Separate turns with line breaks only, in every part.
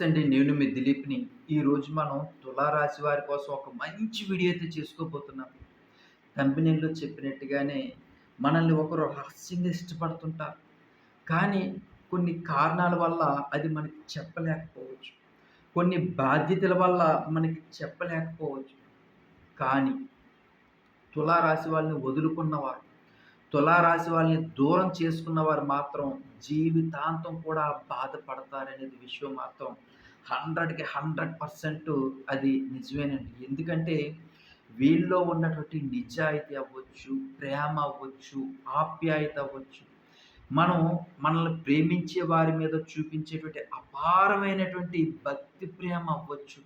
నమస్తే అండి నేను మీ దిలీప్ని. ఈరోజు మనం తులారాశి వారి కోసం ఒక మంచి వీడియో అయితే చేసుకోబోతున్నాం. కంపెనీల్లో చెప్పినట్టుగానే మనల్ని ఒకరు రహస్యంగా ఇష్టపడుతుంటారు. కానీ కొన్ని కారణాల వల్ల అది మనకి చెప్పలేకపోవచ్చు. కొన్ని బాధ్యతల వల్ల మనకి చెప్పలేకపోవచ్చు. కానీ తులారాశి వాళ్ళని వదులుకున్నవారు తులారాశి వాళ్ళని దూరం చేసుకున్న వారు మాత్రం జీవితాంతం కూడా బాధపడతారనేది విషయం మాత్రం హండ్రెడ్కి హండ్రెడ్ పర్సెంట్ అది నిజమేనండి. ఎందుకంటే వీళ్ళలో ఉన్నటువంటి నిజాయితీ అవ్వచ్చు ప్రేమ అవ్వచ్చు ఆప్యాయత అవ్వచ్చు మనం మనల్ని ప్రేమించే వారి మీద చూపించేటువంటి అపారమైనటువంటి భక్తి ప్రేమ అవ్వచ్చు.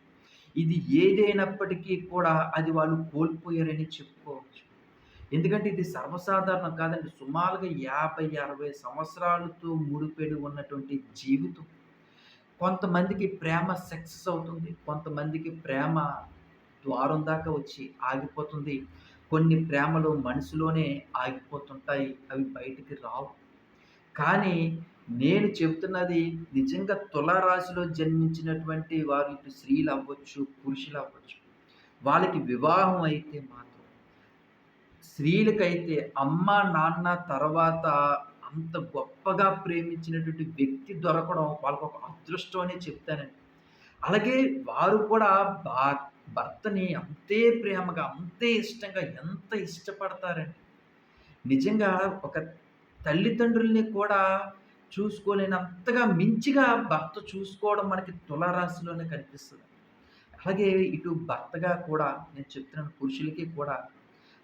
ఇది ఏదైనప్పటికీ కూడా అది వాళ్ళు కోల్పోయారని చెప్పుకోవచ్చు. ఎందుకంటే ఇది సర్వసాధారణం కాదండి. సుమారుగా యాభై అరవై సంవత్సరాలతో ముడిపెడి ఉన్నటువంటి జీవితం. కొంతమందికి ప్రేమ సక్సెస్ అవుతుంది కొంతమందికి ప్రేమ ద్వారం దాకా వచ్చి ఆగిపోతుంది. కొన్ని ప్రేమలు మనసులోనే ఆగిపోతుంటాయి అవి బయటికి రావు. కానీ నేను చెబుతున్నది నిజంగా తులారాశిలో జన్మించినటువంటి వారు ఇటు స్త్రీలు అవ్వచ్చు పురుషులు అవ్వచ్చు వాళ్ళకి వివాహం అయితే మాత్రం స్త్రీలకైతే అమ్మ నాన్న తర్వాత అంత గొప్పగా ప్రేమించినటువంటి వ్యక్తి దొరకడం వాళ్ళకు ఒక అదృష్టం అనే చెప్తానండి. అలాగే వారు కూడా బా భర్తని అంతే ప్రేమగా అంతే ఇష్టంగా ఎంత ఇష్టపడతారండి. నిజంగా ఒక తల్లిదండ్రుల్ని కూడా చూసుకోలేనంతగా మించిగా భర్త చూసుకోవడం మనకి తులారాశిలోనే కనిపిస్తుంది. అలాగే ఇటు భర్తగా కూడా నేను చెప్తున్నాను పురుషులకి కూడా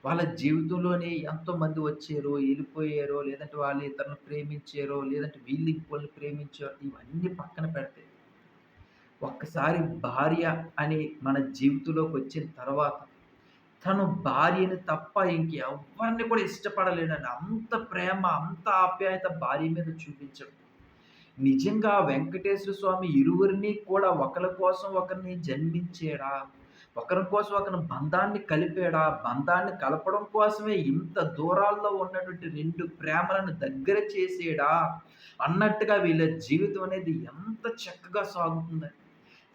వాళ్ళ జీవితంలోనే ఎంతోమంది వచ్చారో వెళ్ళిపోయారో లేదంటే వాళ్ళు ఇతరులను ప్రేమించారో లేదంటే వీళ్ళు ఇంకోళ్ళని ప్రేమించారో ఇవన్నీ పక్కన పెడతాయి ఒక్కసారి భార్య అని మన జీవితంలోకి వచ్చిన తర్వాత తను భార్యని తప్ప ఇంకెవరిని కూడా ఇష్టపడలేడని అంత ప్రేమ అంత ఆప్యాయత భార్య మీద చూపించడం. నిజంగా వెంకటేశ్వర స్వామి ఇరువురిని కూడా ఒకరి కోసం ఒకరిని జన్మించాడా? ఒకరి కోసం ఒకరి బంధాన్ని కలిపాడా బంధాన్ని కలపడం కోసమే ఇంత దూరాల్లో ఉన్నటువంటి రెండు ప్రేమలను దగ్గర చేసేడా అన్నట్టుగా వీళ్ళ జీవితం అనేది ఎంత చక్కగా సాగుతుందని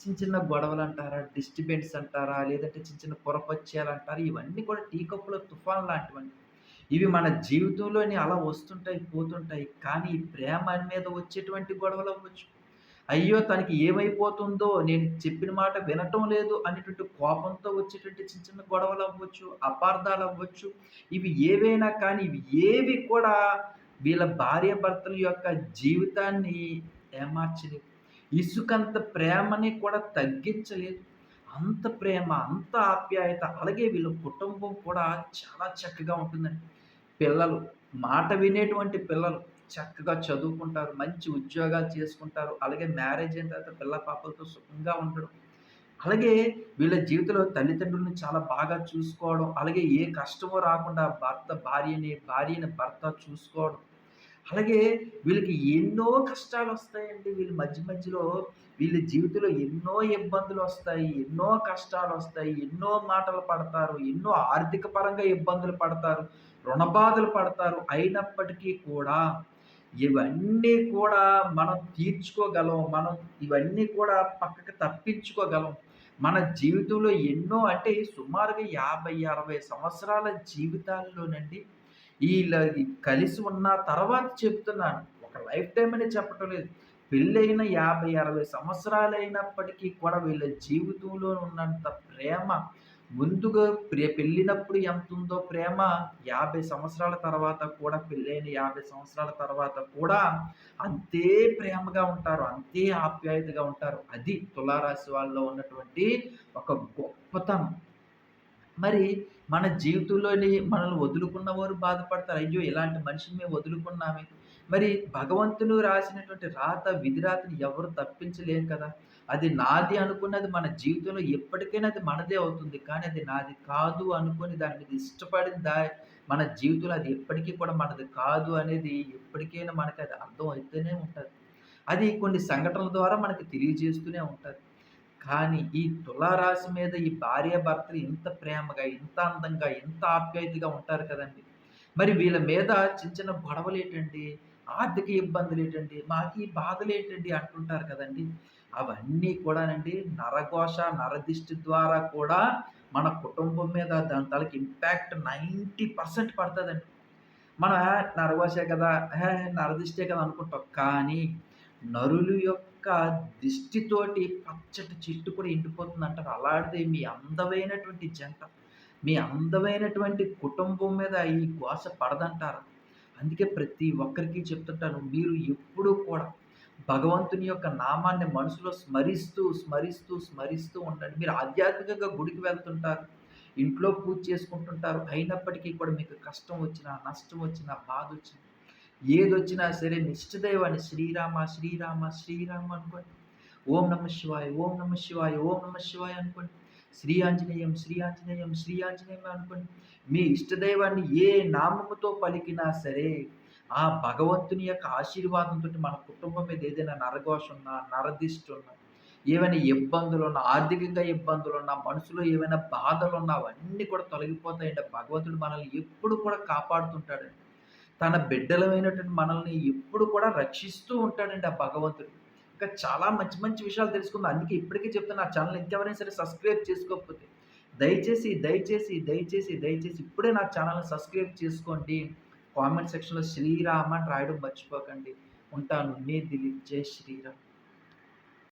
చిన్న చిన్న గొడవలు అంటారా డిస్టర్బెన్స్ అంటారా లేదంటే చిన్న చిన్న పొరపచ్చేయాలు అంటారా ఇవన్నీ కూడా టీ కప్పుల తుఫాన్ లాంటివన్నీ ఇవి మన జీవితంలోని అలా వస్తుంటాయి పోతుంటాయి కానీ ప్రేమ మీద వచ్చేటువంటి గొడవలు అవ్వచ్చు. అయ్యో తనకి ఏమైపోతుందో నేను చెప్పిన మాట వినటం లేదు అనేటువంటి కోపంతో వచ్చేటువంటి చిన్న చిన్న గొడవలు అవ్వచ్చు అపార్థాలు అవ్వచ్చు. ఇవి ఏవైనా కానీ ఇవి ఏవి కూడా వీళ్ళ భార్య భర్తల యొక్క జీవితాన్ని ఏమార్చలేదు ఇసుకంత ప్రేమని కూడా తగ్గించలేదు. అంత ప్రేమ అంత ఆప్యాయత అలాగే వీళ్ళ కుటుంబం కూడా చాలా చక్కగా ఉంటుందండి. పిల్లలు మాట వినేటువంటి పిల్లలు చక్కగా చదువుకుంటారు మంచి ఉద్యోగాలు చేసుకుంటారు. అలాగే మ్యారేజ్ అయిన తర్వాత పిల్ల పాపలతో సుఖంగా ఉండడం. అలాగే వీళ్ళ జీవితంలో తల్లిదండ్రులను చాలా బాగా చూసుకోవడం. అలాగే ఏ కష్టమో రాకుండా భర్త భార్యని భార్యని భర్త చూసుకోవడం. అలాగే వీళ్ళకి ఎన్నో కష్టాలు వస్తాయండి. వీళ్ళ మధ్య మధ్యలో వీళ్ళ జీవితంలో ఎన్నో ఇబ్బందులు వస్తాయి ఎన్నో కష్టాలు వస్తాయి ఎన్నో మాటలు పడతారు ఎన్నో ఆర్థిక పరంగా ఇబ్బందులు పడతారు రుణబాధలు పడతారు. అయినప్పటికీ కూడా ఇవన్నీ కూడా మనం తీర్చుకోగలం మనం ఇవన్నీ కూడా పక్కకు తప్పించుకోగలం. మన జీవితంలో ఎన్నో అంటే సుమారుగా యాభై అరవై సంవత్సరాల జీవితాల్లోనండి వీళ్ళ కలిసి ఉన్న తర్వాత చెప్తున్నాను. ఒక లైఫ్ టైం అని చెప్పటం లేదు. పెళ్ళైన యాభై అరవై సంవత్సరాలు అయినప్పటికీ కూడా వీళ్ళ జీవితంలో ఉన్నంత ప్రేమ ముందుగా ప్రియ పెళ్ళినప్పుడు ఎంత ఉందో ప్రేమ యాభై సంవత్సరాల తర్వాత కూడా పెళ్ళైన యాభై సంవత్సరాల తర్వాత కూడా అంతే ప్రేమగా ఉంటారు అంతే ఆప్యాయతగా ఉంటారు. అది తులారాశి వాళ్ళలో ఉన్నటువంటి ఒక గొప్పతనం. మరి మన జీవితంలోని మనల్ని వదులుకున్న వారు బాధపడతారు. అయ్యో ఇలాంటి మనిషిని మేము వదులుకున్నామే. మరి భగవంతుడు రాసినటువంటి రాత విధిరాతని ఎవరు తప్పించలేం కదా. అది నాది అనుకున్నది మన జీవితంలో ఎప్పటికైనా అది మనదే అవుతుంది. కానీ అది నాది కాదు అనుకుని దాని మీద ఇష్టపడిన దా మన జీవితంలో అది ఎప్పటికీ కూడా మనది కాదు అనేది ఎప్పటికైనా మనకి అది అర్థం అవుతూనే ఉంటుంది. అది కొన్ని సంఘటనల ద్వారా మనకి తెలియజేస్తూనే ఉంటుంది. కానీ ఈ తులారాశి మీద ఈ భార్య భర్తలు ఇంత ప్రేమగా ఇంత అందంగా ఇంత ఆప్యాయతగా ఉంటారు కదండి. మరి వీళ్ళ మీద చిన్న చిన్న గొడవలు ఏంటండి ఆర్థిక ఇబ్బందులు ఏంటండి మాకు ఈ బాధలు ఏంటండి అంటుంటారు కదండి అవన్నీ కూడానండి నరఘోష, నరదిష్టి ద్వారా కూడా మన కుటుంబం మీద దాని తలకి ఇంపాక్ట్ నైంటీ పర్సెంట్ పడుతుందండి మనం నరఘోషే కదా! హే! నరదిష్టే కదా!" అనుకుంటాం. కానీ నరులు యొక్క దిష్టితోటి పచ్చటి చెట్టు కూడా ఎండిపోతుంది అంటారు అలాంటిది మీ అందమైనటువంటి జంట, మీ అందమైనటువంటి కుటుంబం మీద ఈ ఘోష పడదంటారు. అందుకే ప్రతి ఒక్కరికి చెప్తుంటాను. మీరు ఎప్పుడూ కూడా భగవంతుని యొక్క నామాన్ని మనసులో స్మరిస్తూ, స్మరిస్తూ, స్మరిస్తూ ఉండండి. మీరు ఆధ్యాత్మికంగా గుడికి వెళ్తుంటారు. ఇంట్లో పూజ చేసుకుంటుంటారు. అయినప్పటికీ కూడా మీకు కష్టం వచ్చినా, నష్టం వచ్చినా, బాధ వచ్చినా ఏదొచ్చినా సరే మీ శ్రీరామ, శ్రీరామ, శ్రీరామ అనుకోండి. ఓం నమ శివాయ, ఓం నమ శివాయ, ఓం నమ శివాయ అనుకోండి. శ్రీ ఆంజనేయం, శ్రీ ఆంజనేయం, శ్రీ ఆంజనేయం అనుకోండి. మీ ఇష్టదైవాన్ని ఏ నామముతో పలికినా సరే, ఆ భగవంతుని యొక్క ఆశీర్వాదంతో మన కుటుంబం మీద ఏదైనా నరఘోష ఉన్నా, నరదిష్టి ఉన్నా, ఏవైనా ఇబ్బందులున్నా, ఆర్థికంగా ఇబ్బందులున్నా, మనసులో ఏవైనా బాధలున్నా అవన్నీ కూడా తొలగిపోతాయండి. భగవంతుడు మనల్ని ఎప్పుడు కూడా కాపాడుతుంటాడండి. తన బిడ్డలమైనటువంటి మనల్ని ఎప్పుడు కూడా రక్షిస్తూ ఉంటాడండి ఆ భగవంతుడు. ఇంకా చాలా మంచి మంచి విషయాలు తెలుసుకుందాం. అందుకే ఇప్పటికే చెప్తున్నా నా ఛానల్ ఇంకెవరైనా సరే సబ్స్క్రైబ్ చేసుకోకపోతే దయచేసి, దయచేసి, దయచేసి, దయచేసి ఇప్పుడే నా ఛానల్ని సబ్స్క్రైబ్ చేసుకోండి. కామెంట్ సెక్షన్‌లో శ్రీరామ అని రాయడం మర్చిపోకండి. ఉంటాను. మీ దిలీప్. జై శ్రీరామ్.